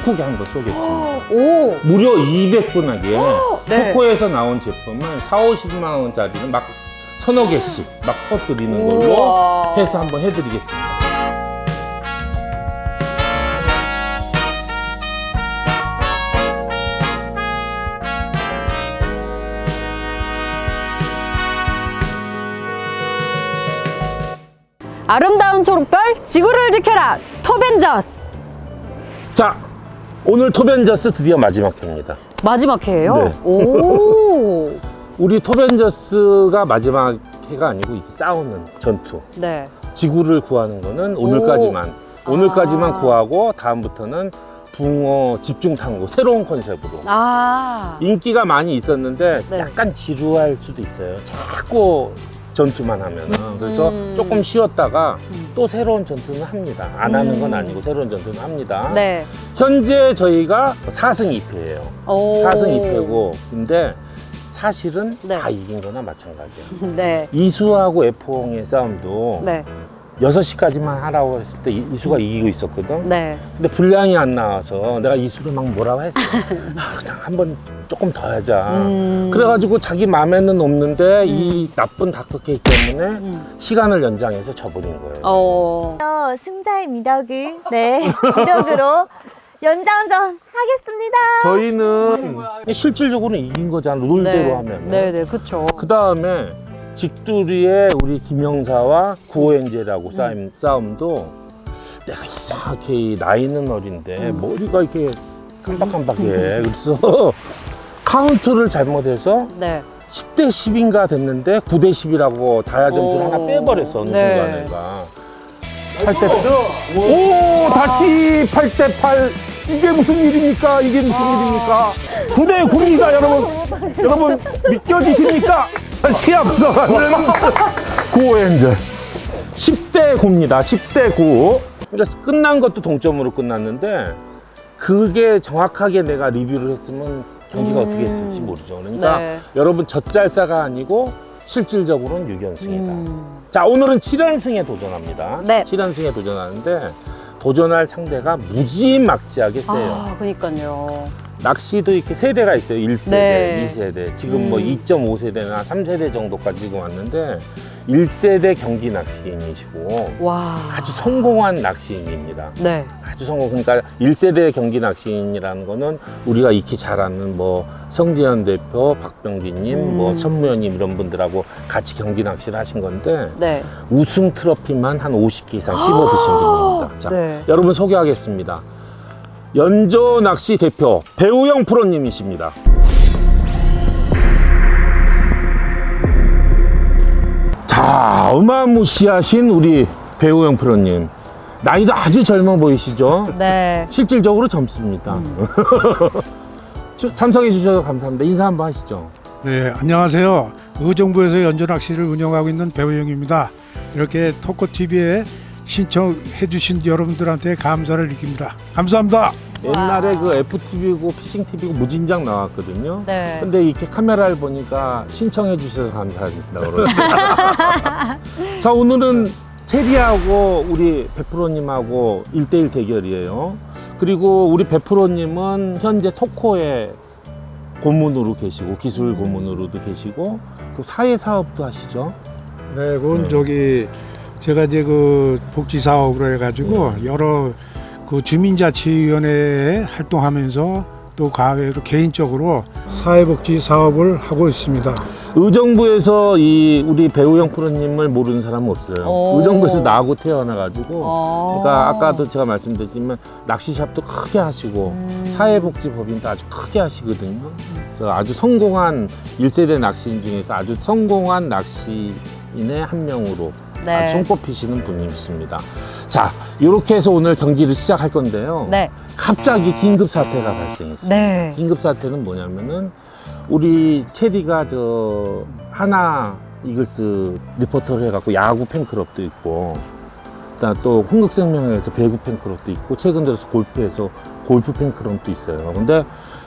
쿵쿵하게 한번 쏘겠습니다. 오. 무려 200분하게 네. 토코에서 나온 제품은 4, 50만 원짜리는 막 서너 개씩 막 퍼뜨리는 걸로 우와. 해서 한번 해드리겠습니다. 아름다운 초록별 지구를 지켜라 토벤저스 자, 오늘 토벤저스 드디어 마지막 회입니다. 마지막 회예요. 네. 오. 우리 토벤저스가 마지막 회가 아니고 싸우는 전투. 네. 지구를 구하는 거는 오늘까지만. 오늘까지만 아. 구하고 다음부터는 붕어 집중 탐구 새로운 컨셉으로. 아. 인기가 많이 있었는데 네. 약간 지루할 수도 있어요. 자꾸 전투만 하면은. 그래서 음. 조금 쉬었다가 음. 또 새로운 전투는 합니다. 안 하는 건 음. 아니고 새로운 전투는 합니다. 네. 현재 저희가 4승 2패예요. 오. 4승 2패고 근데 사실은 네. 다 이긴 거나 마찬가지예요. 네. 이수하고 에포홍의 싸움도 네. 6시까지만 하라고 했을 때 이- 이수가 이기고 있었거든. 네. 근데 분량이 안 나와서 내가 이수를 막 뭐라고 했어. 아, 그냥 한번 조금 더 하자. 음. 그래가지고 자기 마음에는 없는데 이 나쁜 닥터케이 때문에 음. 시간을 연장해서 져버린 거예요. 어. 어, 승자의 미덕을 네 미덕으로 연장전 하겠습니다. 저희는 실질적으로 이긴 거잖아. 룰대로 네. 하면. 네, 네. 그렇죠. 그 다음에 직두리의 우리 김영사와 구호엔제라고 싸움, 싸움도 내가 이상하게 이 나이는 어린데 머리가 이렇게 깜박깜박해. 그래서 카운트를 잘못해서 네. 10대 10인가 됐는데 9대 10이라고 다야 점수를 오. 하나 빼버렸어 어느 네. 순간에가 8대 오 다시 8대 8 이게 무슨 일입니까 이게 무슨 일입니까 9대 9입니다 여러분 여러분 믿겨지십니까 시합서가는 9엔젤 10대 9입니다 10대 9 그래서 끝난 것도 동점으로 끝났는데 그게 정확하게 내가 리뷰를 했으면 경기가 음. 어떻게 했을지 모르죠 그러니까 네. 여러분 젖잘싸가 아니고 실질적으로는 6연승이다. 음. 자, 오늘은 7연승에 도전합니다. 네. 7연승에 도전하는데 도전할 상대가 무지막지하게 세요. 아, 그니까요. 낚시도 이렇게 세대가 있어요. 1세대, 네. 2세대. 지금 뭐 음. 2.5세대나 3세대 정도까지 지금 왔는데 1세대 경기 낚시인이시고 와. 아주 성공한 낚시인입니다. 네. 아주 성공. 그러니까 1세대 경기 낚시인이라는 거는 우리가 익히 잘 아는 뭐 성재현 대표, 박병기님, 음. 뭐 천무현님 이런 분들하고 같이 경기 낚시를 하신 건데 네. 우승 트로피만 한 50개 이상 씹어 드신 분입니다. 자, 네. 여러분 소개하겠습니다. 연조 낚시 대표 배우영 프로님이십니다. 자, 어마무시하신 우리 배우영 프로님. 나이도 아주 젊어 보이시죠? 네. 실질적으로 젊습니다. 저- 참석해 주셔서 감사합니다. 인사 한번 하시죠. 네, 안녕하세요. 의정부에서 연전낚시를 운영하고 있는 배우영입니다. 이렇게 토코 TV에 신청해 주신 여러분들한테 감사를 느낍니다. 감사합니다. 옛날에 그 FTV고 피싱TV고 무진장 나왔거든요. 네. 근데 이렇게 카메라를 보니까 신청해 주셔서 감사하겠습니다. 그러시고. 자, 오늘은 체리하고 우리 백프로님하고 1대1 대결이에요. 그리고 우리 백프로님은 현재 토코에 고문으로 계시고 기술 고문으로도 계시고 그 사회 사업도 하시죠. 네, 그건 네. 저기 제가 이제 그 복지 사업으로 해가지고 여러 그 주민자치위원회에 활동하면서 또 가외로 개인적으로 사회복지 사업을 하고 있습니다. 의정부에서 이 우리 배우영 프로님을 모르는 사람은 없어요. 오. 의정부에서 나하고 태어나가지고 어. 그러니까 아까도 제가 말씀드렸지만 낚시샵도 크게 하시고 음. 사회복지법인도 아주 크게 하시거든요. 저 아주 성공한 1세대 낚시인 중에서 아주 성공한 낚시인의 한 명으로 네. 아주 손꼽히시는 분이십니다. 자, 이렇게 해서 오늘 경기를 시작할 건데요. 네. 갑자기 긴급 사태가 발생했어요. 네. 긴급 사태는 뭐냐면은 우리 체리가 저 하나 이글스 리포터를 해갖고 야구 팬클럽도 있고 또 흥국생명에서 배구 팬클럽도 있고 최근 들어서 골프에서 골프 팬클럽도 있어요. 근데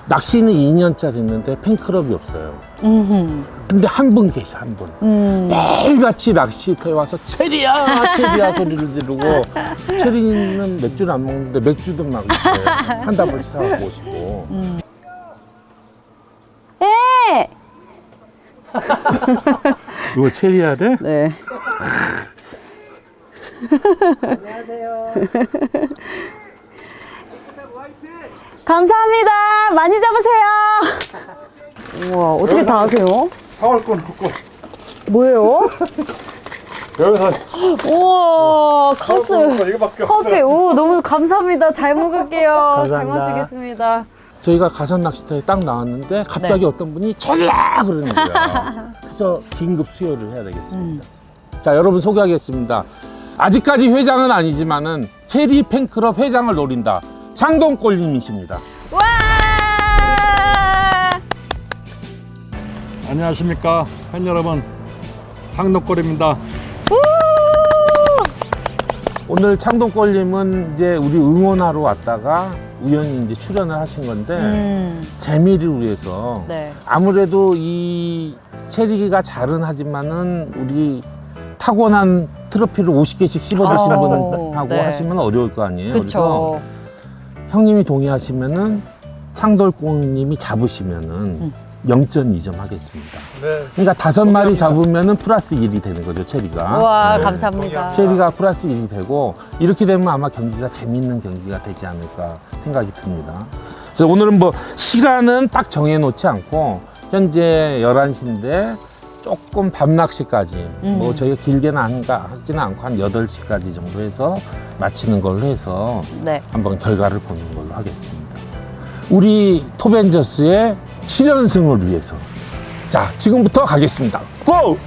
낚시는 2년짜리 있는데 팬클럽이 없어요. 음. 근데 한 분 계셔, 한 분. 음. 매일같이 낚시터에 와서 체리야, 체리야 소리를 지르고 체리는 맥주를 안 먹는데 맥주도 막 이렇게 한 다발씩 사갖고 오시고. 네. 이거 체리야래? 네. 감사합니다. 많이 잡으세요. 우와, 어떻게 다 하세요? 사올 건 없고 뭐예요? 여기서 우와, 카스. 이거밖에 커피. 오, 너무 감사합니다. 잘 먹을게요. 잘 감사합니다. 마시겠습니다. 저희가 가산 낚시터에 딱 나왔는데 갑자기 어떤 분이 체리야 그러는 거야. 그래서 긴급 수혈을 해야 되겠습니다. 자, 여러분 소개하겠습니다. 아직까지 회장은 아니지만은 체리 팬클럽 회장을 노린다. 장동골님이십니다. 와! 안녕하십니까 팬 여러분 장덕골입니다 오늘 창동골님은 이제 우리 응원하러 왔다가 우연히 이제 출연을 하신 건데 음, 재미를 위해서 네. 아무래도 이 체리가 잘은 하지만은 우리 타고난 트로피를 50개씩 씹어드신 아우, 분하고 네. 하시면 어려울 거 아니에요. 그래서 그쵸. 형님이 동의하시면은 창돌공님이 잡으시면은 음. 0.2점 하겠습니다. 네. 그러니까 다섯 마리 잡으면은 플러스 1이 되는 거죠, 체리가. 우와, 네. 감사합니다. 체리가 플러스 1이 되고 이렇게 되면 아마 경기가 재밌는 경기가 되지 않을까 생각이 듭니다. 그래서 오늘은 뭐 시간은 딱 정해 놓지 않고 현재 11시인데 조금 밤낚시까지 음. 뭐 저희가 길게는 안 가 하지는 않고 한 8시까지 정도 해서 마치는 걸로 해서 네. 한번 결과를 보는 걸로 하겠습니다. 우리 토벤저스의 7연승을 위해서 자 지금부터 가겠습니다. 고!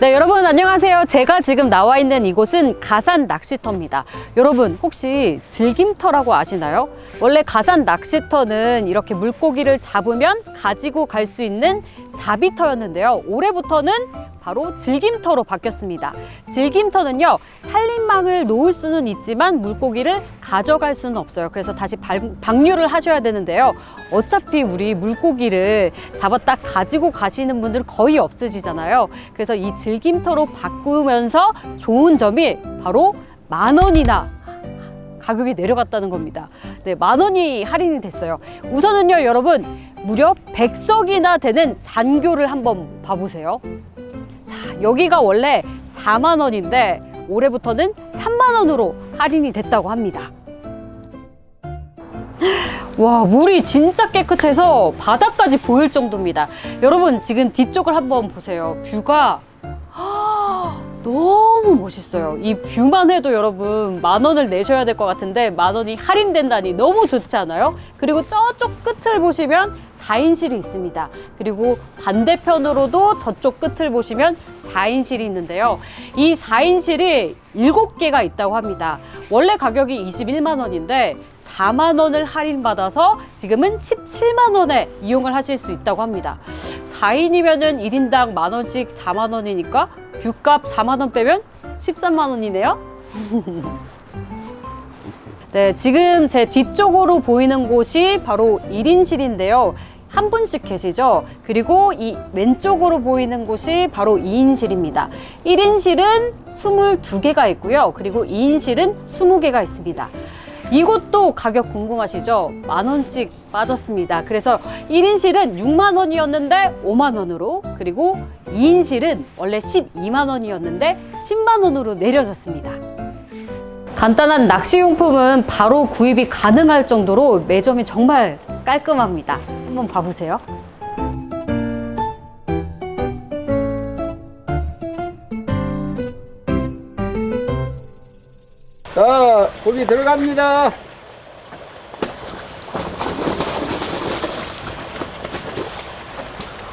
네, 여러분 안녕하세요. 제가 지금 나와 있는 이곳은 가산 낚시터입니다. 여러분 혹시 즐김터라고 아시나요? 원래 가산 낚시터는 이렇게 물고기를 잡으면 가지고 갈 수 있는 자비터였는데요. 올해부터는 바로 즐김터로 바뀌었습니다. 즐김터는요, 살림망을 놓을 수는 있지만 물고기를 가져갈 수는 없어요. 그래서 다시 발- 방류를 하셔야 되는데요. 어차피 우리 물고기를 잡았다 가지고 가시는 분들 거의 없으시잖아요. 그래서 이 즐김터로 바꾸면서 좋은 점이 바로 만 원이나 가격이 내려갔다는 겁니다. 네, 만 원이 할인이 됐어요. 우선은요, 여러분, 무려 100석이나 되는 잔교를 한번 봐보세요. 자, 여기가 원래 4만 원인데 올해부터는 3만 원으로 할인이 됐다고 합니다. 와, 물이 진짜 깨끗해서 바닥까지 보일 정도입니다. 여러분, 지금 뒤쪽을 한번 보세요. 뷰가 너무 멋있어요. 이 뷰만 해도 여러분 만 원을 내셔야 될 것 같은데 만 원이 할인된다니 너무 좋지 않아요? 그리고 저쪽 끝을 보시면 4인실이 있습니다. 그리고 반대편으로도 저쪽 끝을 보시면 4인실이 있는데요. 이 4인실이 7개가 있다고 합니다. 원래 가격이 21만 원인데 4만 원을 할인받아서 지금은 17만 원에 이용을 하실 수 있다고 합니다. 4인이면은 1인당 만 원씩 4만 원이니까 뷰값 4만 원 빼면 13만 원이네요. 네, 지금 제 뒤쪽으로 보이는 곳이 바로 1인실인데요. 한 분씩 계시죠? 그리고 이 왼쪽으로 보이는 곳이 바로 2인실입니다. 1인실은 22개가 있고요. 그리고 2인실은 20개가 있습니다. 이곳도 가격 궁금하시죠? 만 원씩 빠졌습니다. 그래서 1인실은 6만 원이었는데 5만 원으로 그리고 2인실은 원래 12만 원이었는데 10만 원으로 내려졌습니다. 간단한 낚시용품은 바로 구입이 가능할 정도로 매점이 정말 깔끔합니다. 한번 봐보세요. 자, 고기 들어갑니다.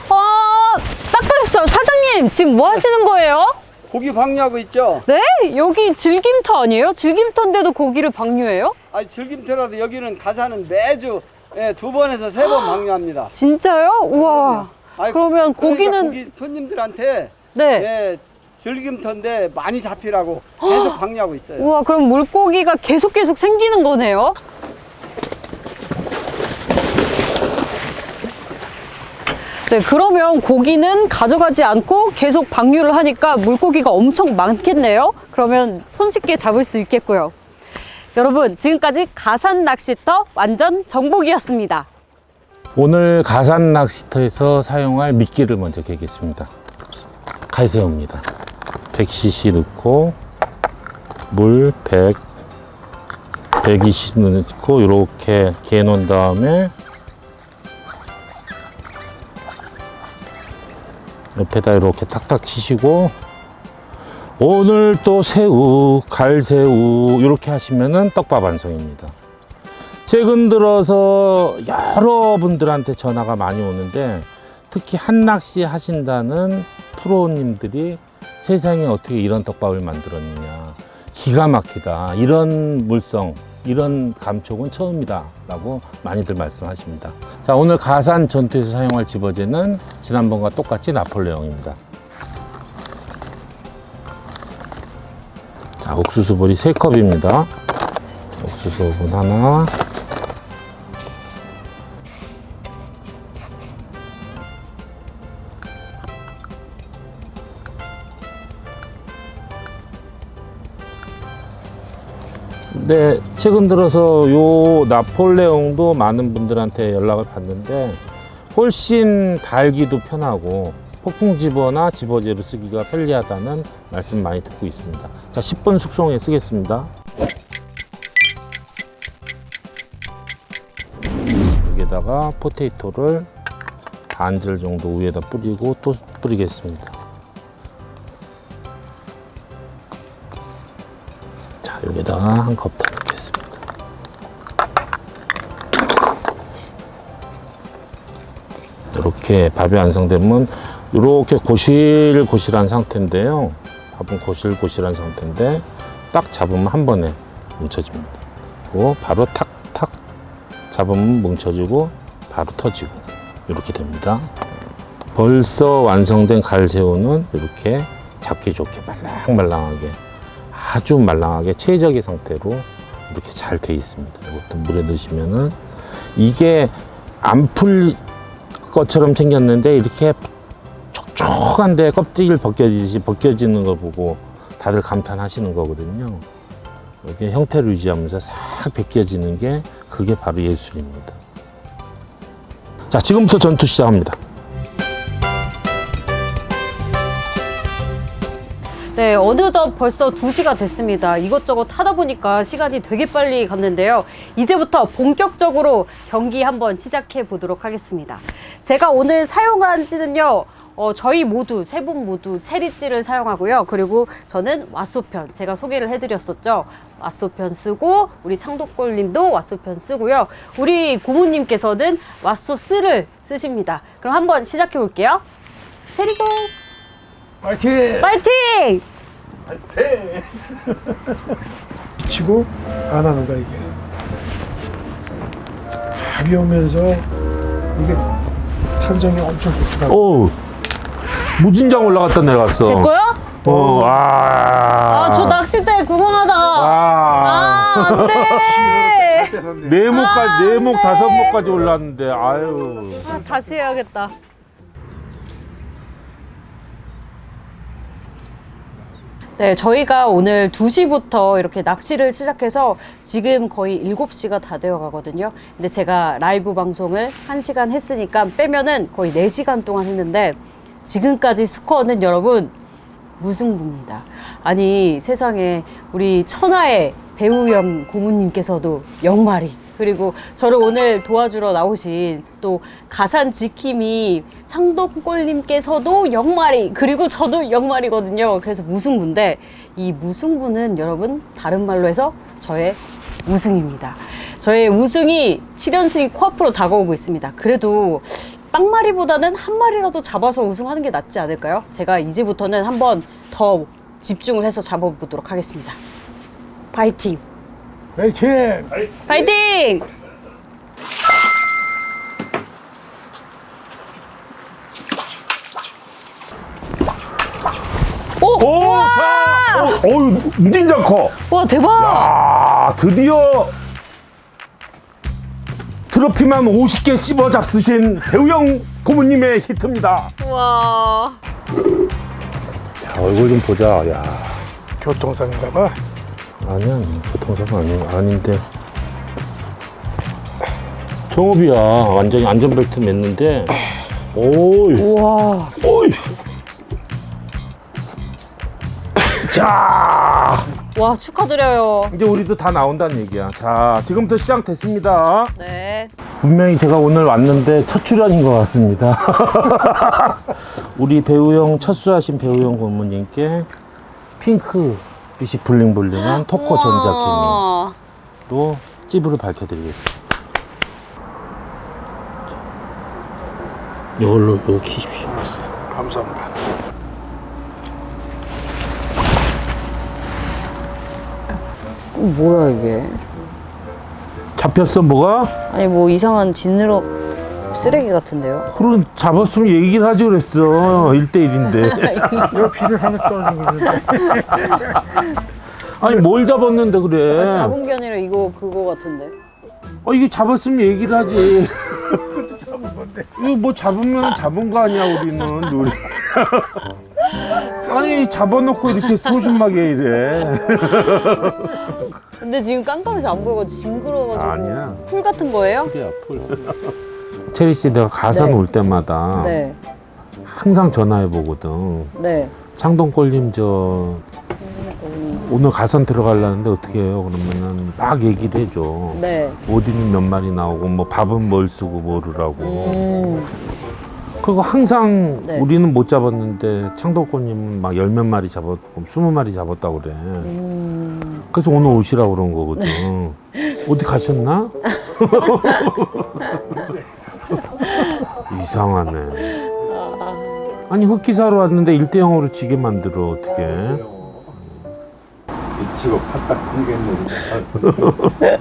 아, 딱 그랬어요. 사장님, 지금 뭐 하시는 거예요? 고기 방류하고 있죠? 네? 여기 즐김터 아니에요? 즐김터인데도 고기를 방류해요? 아니, 즐김터라도 여기는 가사는 매주 예, 두 번에서 세 번 방류합니다. 진짜요? 우와. 아이, 그러면 그러니까 고기는 고기 손님들한테 네. 예, 즐김터인데 많이 잡히라고 계속 방류하고 있어요. 우와, 그럼 물고기가 계속 계속 생기는 거네요? 네, 그러면 고기는 가져가지 않고 계속 방류를 하니까 물고기가 엄청 많겠네요? 그러면 손쉽게 잡을 수 있겠고요. 여러분, 지금까지 가산 낚시터 완전 정복이었습니다. 오늘 가산 낚시터에서 사용할 미끼를 먼저 개겠습니다. 갈새우입니다. 100cc 넣고 물 100, 120 넣고 이렇게 개 놓은 다음에 옆에다 이렇게 탁탁 치시고 오늘 또 새우, 갈새우 이렇게 하시면은 떡밥 완성입니다. 최근 들어서 여러분들한테 전화가 많이 오는데 특히 한낚시 하신다는 프로님들이 세상에 어떻게 이런 떡밥을 만들었느냐. 기가 막히다. 이런 물성 이런 감촉은 처음이다. 라고 많이들 말씀하십니다. 자 오늘 가산 전투에서 사용할 집어제는 지난번과 똑같이 나폴레옹입니다. 자 옥수수볼이 3컵입니다. 옥수수분 하나 네, 최근 들어서 요 나폴레옹도 많은 분들한테 연락을 받는데 훨씬 달기도 편하고 폭풍 집어나 집어 제로 쓰기가 편리하다는 말씀 많이 듣고 있습니다. 자, 10분 숙성에 쓰겠습니다. 여기다가 포테이토를 반절 정도 위에다 뿌리고 또 뿌리겠습니다. 여기다가 한 컵 더 넣겠습니다. 이렇게 밥이 완성되면 이렇게 고실고실한 상태인데요. 밥은 고실고실한 상태인데 딱 잡으면 한 번에 뭉쳐집니다. 그리고 바로 탁탁 잡으면 뭉쳐지고 바로 터지고 이렇게 됩니다. 벌써 완성된 갈새우는 이렇게 잡기 좋게 말랑말랑하게 아주 말랑하게 최적의 상태로 이렇게 잘 돼 있습니다. 이것도 물에 넣으시면은 이게 안 풀 것처럼 생겼는데 이렇게 촉촉한데 껍질을 벗겨지듯이 벗겨지는 걸 보고 다들 감탄하시는 거거든요. 이렇게 형태를 유지하면서 싹 벗겨지는 게 그게 바로 예술입니다. 자, 지금부터 전투 시작합니다. 네, 어느덧 벌써 2시가 됐습니다. 이것저것 하다 보니까 시간이 되게 빨리 갔는데요. 이제부터 본격적으로 경기 한번 시작해 보도록 하겠습니다. 제가 오늘 사용한 찌는요, 어, 저희 모두, 세 분 모두 체리찌를 사용하고요. 그리고 저는 왓소편, 제가 소개를 해드렸었죠. 왓소편 쓰고, 우리 창독골님도 왓소편 쓰고요. 우리 고모님께서는 왓소스를 쓰십니다. 그럼 한번 시작해 볼게요. 체리고! 파이팅! 파이팅! 치고 안 하는 거야 이게. 오면서 이게 탄성이 엄청 좋더라고. 오, 무진장 올라갔다 내려갔어. 제 거요? 어, 아. 아, 저 낚싯대 구경하다가. 아. 아, 안 돼! 네 목까지, 아, 네 목, 네. 다섯 목까지 올랐는데, 아유. 아, 다시 해야겠다. 네, 저희가 오늘 2시부터 이렇게 낚시를 시작해서 지금 거의 7시가 다 되어 가거든요. 근데 제가 라이브 방송을 1시간 했으니까 빼면은 거의 4시간 동안 했는데 지금까지 스코어는 여러분 무승부입니다. 아니 세상에 우리 천하의 배우영 고모님께서도 영마리 그리고 저를 오늘 도와주러 나오신 또 가산 지킴이 창덕골님께서도 영마리 그리고 저도 영마리거든요. 그래서 무승부인데 이 무승부는 여러분 다른 말로 해서 저의 우승입니다. 저의 우승이 7연승이 코앞으로 다가오고 있습니다. 그래도 빵마리보다는 한 마리라도 잡아서 우승하는 게 낫지 않을까요? 제가 이제부터는 한번 더 집중을 해서 잡아보도록 하겠습니다. 파이팅! 파이팅! 파이팅! 오! 오, 자, 오, 어유, 무진장 커. 와 대박! 아, 드디어 트로피만 50개 씹어 잡수신 배우영 고모님의 히트입니다. 우와. 자, 얼굴 좀 보자. 야, 교통사인가 봐. 아니야, 교통사고 아니, 아닌데. 정업이야. 완전히 안전벨트 맸는데. 오이, 우와. 오이. 자, 와, 축하드려요. 이제 우리도 다 나온다는 얘기야. 자, 지금부터 시작됐습니다. 네. 분명히 제가 오늘 왔는데 첫 출연인 것 같습니다. 우리 배우형 첫 수하신 배우형 고모님께 핑크 빛이 블링블링한 토커 전자케미로 우와. 찌부를 밝혀드리겠습니다. 이걸로 이거 키십시오. 감사합니다. 어, 뭐야, 이게? 잡혔어 뭐가? 아니, 뭐 이상한 지느러 쓰레기 같은데요? 그럼 잡았으면 얘기를 하지 그랬어. 1대1인데. 옆실을 하나 떨어진. 아니 뭘 잡았는데 그래. 잡은 게 아니라 이거 그거 같은데. 어 이게 잡았으면 얘기를 하지. 이거 뭐 잡으면 잡은 거 아니야 우리는 누리. 아니 잡아놓고 이렇게 소심하게 이래. 근데 지금 깜깜해서 안 보여가지고 징그러워가지고. 아니야. 풀 같은 거예요? 풀이야 풀. 체리 씨 내가 가산 네. 올 때마다 네. 항상 전화해 보거든. 네. 창동골님 저. 오늘 가산 들어가려는데 어떻게 해요? 그러면은 막 얘기를 해줘. 네. 어디는 몇 마리 나오고 뭐 밥은 뭘 쓰고 뭐르라고. 음. 그리고 항상 네. 우리는 못 잡았는데 창덕꽃님은 막 열 몇 마리 잡았고 스무 마리 잡았다고 그래. 음. 그래서 오늘 오시라고 그런 거거든. 어디 가셨나? 이상하네. 아니 흑기사로 왔는데 1대 0으로 지게 만들어 어떻게? 지금 팔딱 끊겠네.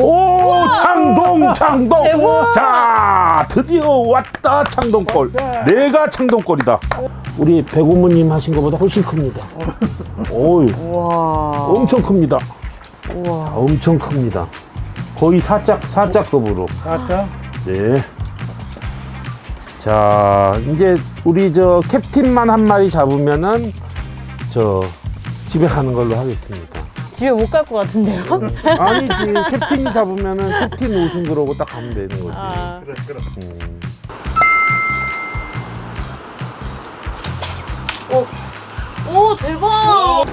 오 창동 창동 대박! 자 드디어 왔다 창동골 내가 창동골이다 우리 배고모님 하신 것보다 훨씬 큽니다 오유 우와. 엄청 큽니다 우와. 엄청 큽니다 거의 사짝 사짝급으로 아까 네자 이제 우리 저 캡틴만 한 마리 잡으면은 저 집에 가는 걸로 하겠습니다 집에 못 갈 것 같은데요? 아니지 캡틴이 잡으면은 캡틴 우승 그러고 딱 가면 되는 거지 아. 음. 오 대박.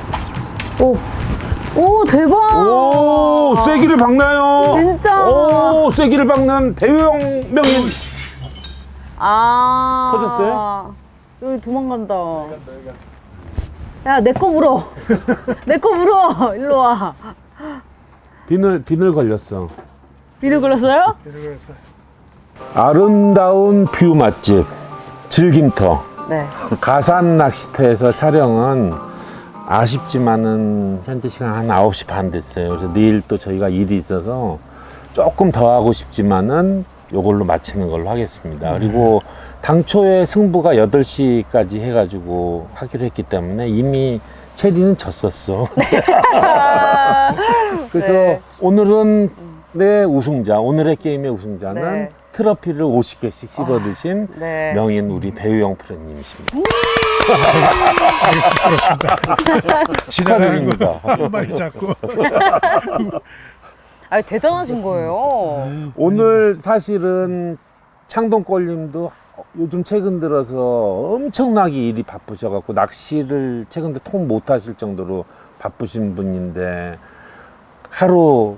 오. 오 대박. 오, 쐐기를 박나요? 진짜. 오, 쐐기를 박는 대형 명인. 아. 터졌어요? 여기 도망간다. 야, 내 거 물어. 내 거 물어. 일로 와. 비늘, 비늘 걸렸어. 미드 걸렸어요? 아름다운 뷰 맛집, 즐김터. 네. 가산 낚시터에서 촬영은 아쉽지만은 현재 시간 한 9시 반 됐어요. 그래서 내일 또 저희가 일이 있어서 조금 더 하고 싶지만은 요걸로 마치는 걸로 하겠습니다. 그리고 당초에 승부가 8시까지 해가지고 하기로 했기 때문에 이미 체리는 졌었어. 그래서 네. 오늘은 내 우승자, 오늘의 게임의 우승자는 네. 트로피를 50개씩 씹어 드신 네. 명인 우리 배우영 프로님이십니다. 지나가는 거 축하드립니다. 한 마리 잡고. 아, 대단하신 거예요. 오늘 사실은 창동골님도 요즘 최근 들어서 엄청나게 일이 바쁘셔갖고 낚시를 최근 들어 통 못하실 정도로 바쁘신 분인데 하루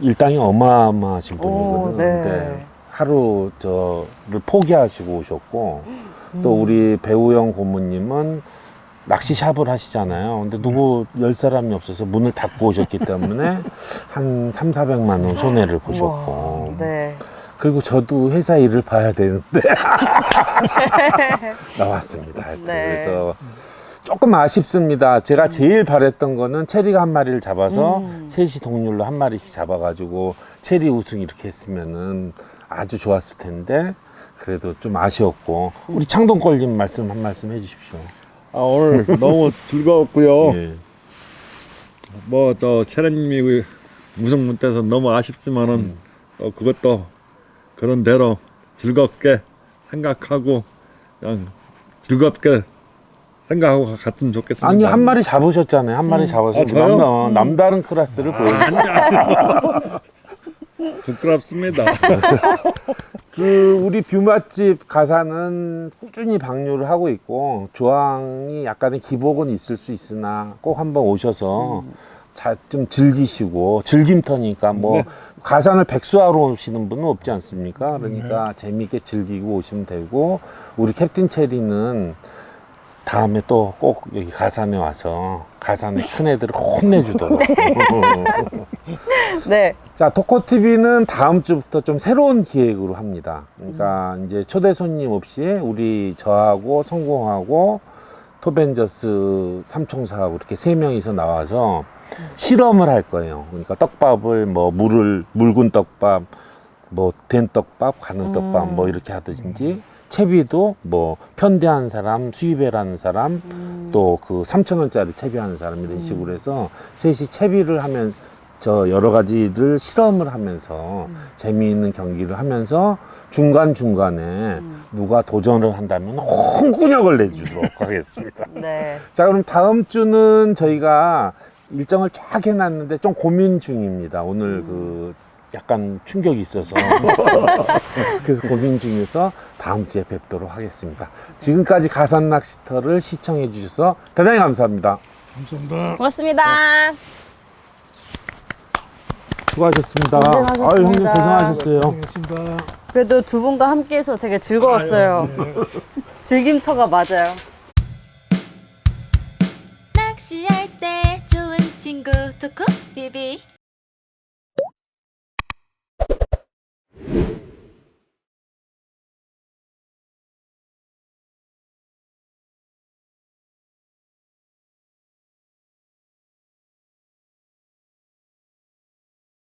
일당이 어마어마하신 분이거든요. 네. 근데 하루 저를 포기하시고 오셨고 또 우리 배우영 고모님은 낚시샵을 하시잖아요. 근데 누구 열 사람이 없어서 문을 닫고 오셨기 때문에 한 3, 400만 원 손해를 보셨고. 네. 그리고 저도 회사 일을 봐야 되는데 나왔습니다. 하여튼. 네. 그래서 조금 아쉽습니다. 제가 제일 바랬던 거는 체리가 한 마리를 잡아서 음. 셋이 동률로 한 마리씩 잡아가지고 체리 우승 이렇게 했으면은 아주 좋았을 텐데 그래도 좀 아쉬웠고 우리 창동골님 말씀 한 말씀 해주십시오. 아, 오늘 너무 즐거웠고요. 예. 뭐또 세련님이 우승 못해서 너무 아쉽지만은 어, 그것도 그런 대로 즐겁게 생각하고 그냥 즐겁게 생각하고 갔으면 좋겠습니다. 아니 한 마리 잡으셨잖아요. 한 마리 잡아서 아, 저요? 남, 남다른 클래스를 보여. 부끄럽습니다. 그 우리 뷰 맛집 가사는 꾸준히 방류를 하고 있고 조항이 약간의 기복은 있을 수 있으나 꼭 한번 오셔서 자, 좀 즐기시고 즐김터니까 뭐 네. 가산을 백수하러 오시는 분은 없지 않습니까? 그러니까 재미있게 즐기고 오시면 되고 우리 캡틴 체리는 다음에 또 꼭 여기 가산에 와서 가산의 큰 애들을 혼내주도록. 네. 자, 토코TV는 다음 주부터 좀 새로운 기획으로 합니다. 그러니까 이제 초대 손님 없이 우리 저하고 성공하고 토벤저스 삼총사하고 이렇게 세 명이서 나와서 실험을 할 거예요. 그러니까 떡밥을 뭐 물을 묽은 떡밥, 뭐 된 떡밥, 가는 떡밥 뭐 이렇게 하든지 채비도 뭐 편대하는 사람, 수입해라는 사람, 또 그 3천 원짜리 채비하는 사람 이런 식으로 해서 셋이 채비를 하면 저 여러 가지를 실험을 하면서 재미있는 경기를 하면서 중간 중간에 누가 도전을 한다면 홍군역을 내주도록 하겠습니다. 네. 자 그럼 다음 주는 저희가 일정을 쫙 해놨는데 좀 고민 중입니다. 오늘 그 약간 충격이 있어서 그래서 고민 중에서 다음 주에 뵙도록 하겠습니다. 지금까지 가산 낚시터를 시청해 주셔서 대단히 감사합니다. 감사합니다. 고맙습니다. 수고하셨습니다. 고생하셨습니다. 아유 형님 고생하셨어요. 고맙습니다. 그래도 두 분과 함께해서 되게 즐거웠어요. 즐김터가 맞아요. 낚시할 때 좋은 친구 토코 TV